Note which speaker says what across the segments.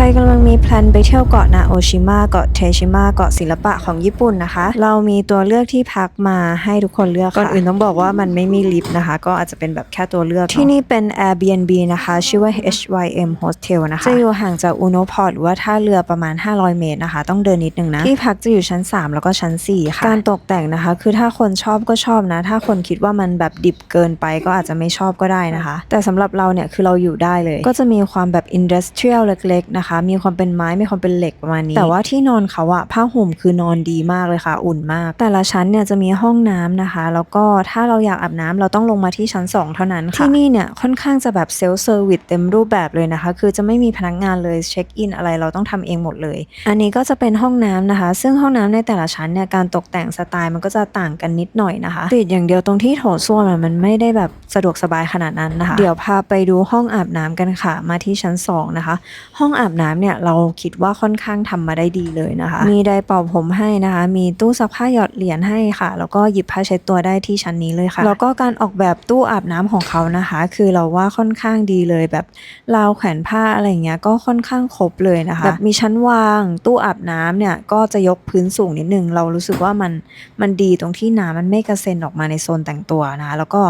Speaker 1: รกำลังมีแพลนไปเที่ยวเกาะนาโอชิมะเกาะเทชิมะเกาะศิลปะของญี่ปุ่นนะคะ เรามีตัวเลือกที่พักมาให้ทุกคนเลือกค่ะก่อนอื่นต้องบอกว่ามันไม่มีลิฟต์นะคะ ก็อาจจะเป็นแบบแค่ตัวเลือก ที่นี่เป็น Airbnb นะคะ ชื่อว่า HYM Hostel นะคะ จะอยู่ห่างจากอุโนพอร์ตหรือว่าท่าเรือประมาณ 500 เมตรนะคะ ต้องเดินนิดนึงนะ ที่พักจะอยู่ชั้น 3 แล้วก็ชั้น 4 ค่ะ การตกแต่งนะคะ คือถ้าคนชอบก็ชอบนะ ถ้าคนคิดว่ามันแบบดิบเกินไปก็อาจจะไม่ชอบก็ได้นะคะ แต่สำหรับเราเนี่ยคือเราอยู่ได้เลย ก็จะมีความแบบอินดัสเทรียลเล็กๆนะคะมีความเป็นไม้ มีความเป็นเหล็กประมาณนี้ แต่ว่าที่นอนเขาอะผ้าห่มคือนอนดีมากเลยค่ะ อุ่นมาก แต่ละชั้นเนี่ยจะมีห้องน้ำนะคะ แล้วก็ถ้าเราอยากอาบน้ำเราต้องลงมาที่ชั้น 2 เท่านั้นค่ะ ที่นี่เนี่ยค่อนข้างจะแบบเซลฟ์เซอร์วิสเต็มรูปแบบเลยนะคะ คือจะไม่มีพนักงานเลยเช็คอินอะไรเราต้องทำเองหมดเลย อันนี้ก็จะเป็นห้องน้ำนะคะ ซึ่งห้องน้ำในแต่ละชั้นเนี่ยการตกแต่งสไตล์มันก็จะต่างกันนิดหน่อยนะคะติดอย่างเดียวตรงที่โถส้วมอะมันไม่ได้แบบสะดวกสบายขนาดนั้นนะคะ เดี๋ยวพาไปดูห้องอาบน้ำกันค่ะ มาที่ชั้น2นะคะ ห้องอาบน้ำเนี่ยเราคิดว่าค่อนข้างทำมาได้ดีเลยนะคะ มีไดร์เป่าผมให้นะคะ มีตู้ซักผ้าหยอดเหรียญให้ค่ะ แล้วก็หยิบผ้าเช็ดตัวได้ที่ชั้นนี้เลยค่ะ แล้วก็การออกแบบตู้อาบน้ำของเขานะคะ คือเราว่าค่อนข้างดีเลยแบบราวแขวนผ้าอะไรอย่างเงี้ยก็ค่อนข้างครบเลยนะคะแบบมีชั้นวางตู้อาบน้ำเนี่ยก็จะยกพื้นสูงนิดนึง เรารู้สึกว่ามันมันดีตรงที่น้ำมันไม่กระเซ็นออกมาในโซนแต่งตัวนะคะแล้วก็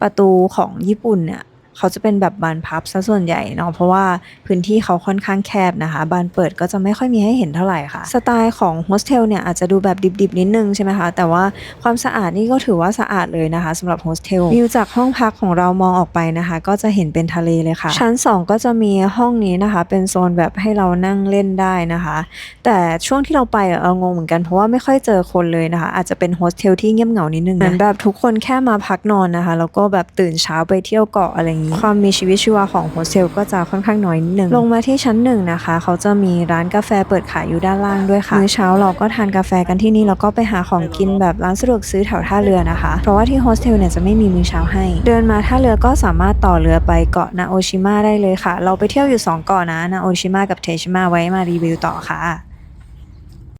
Speaker 1: ประตูของญี่ปุ่นเนี่ย เขาจะเป็นแบบบานพับซะส่วนใหญ่เนาะเพราะว่าพื้นที่เขาค่อนข้างแคบนะคะ บานเปิดก็จะไม่ค่อยมีให้เห็นเท่าไหร่ค่ะ สไตล์ของโฮสเทลเนี่ยอาจจะดูแบบดิบๆนิดนึงใช่ไหมคะ แต่ว่าความสะอาดนี่ก็ถือว่าสะอาดเลยนะคะสำหรับโฮสเทลวิวจากห้องพักของเรามองออกไปนะคะ ก็จะเห็นเป็นทะเลเลยค่ะ ชั้น 2 ก็จะมีห้องนี้นะคะ เป็นโซนแบบให้เรานั่งเล่นได้นะคะ แต่ช่วงที่เราไปเรางงเหมือนกันเพราะว่าไม่ค่อยเจอคนเลยนะคะ อาจจะเป็นโฮสเทลที่เงียบเหงานิดนึงเหมือนแบบทุกคนแค่มาพักนอนนะคะแล้วก็แบบตื่นเช้าไปเที่ยวเกาะอะไรอย่างความมีชีวิตชีวาของโฮสเทลก็จะค่อนข้างน้อยนิดนึงลงมาที่ชั้นหนึ่งนะคะ เขาจะมีร้านกาแฟเปิดขายอยู่ด้านล่างด้วยค่ะมื้อเช้าเราก็ทานกาแฟกันที่นี่แล้วก็ไปหาของกินแบบร้านสะดวกซื้อแถวท่าเรือนะคะ เพราะว่าที่โฮสเทลเนี่ยจะไม่มีมื้อเช้าให้ เดินมาท่าเรือก็สามารถต่อเรือไปเกาะนาโอชิมะได้เลยค่ะ เราไปเที่ยวอยู่สองเกาะนะนาโอชิมะกับเทชิมะไว้มารีวิวต่อค่ะ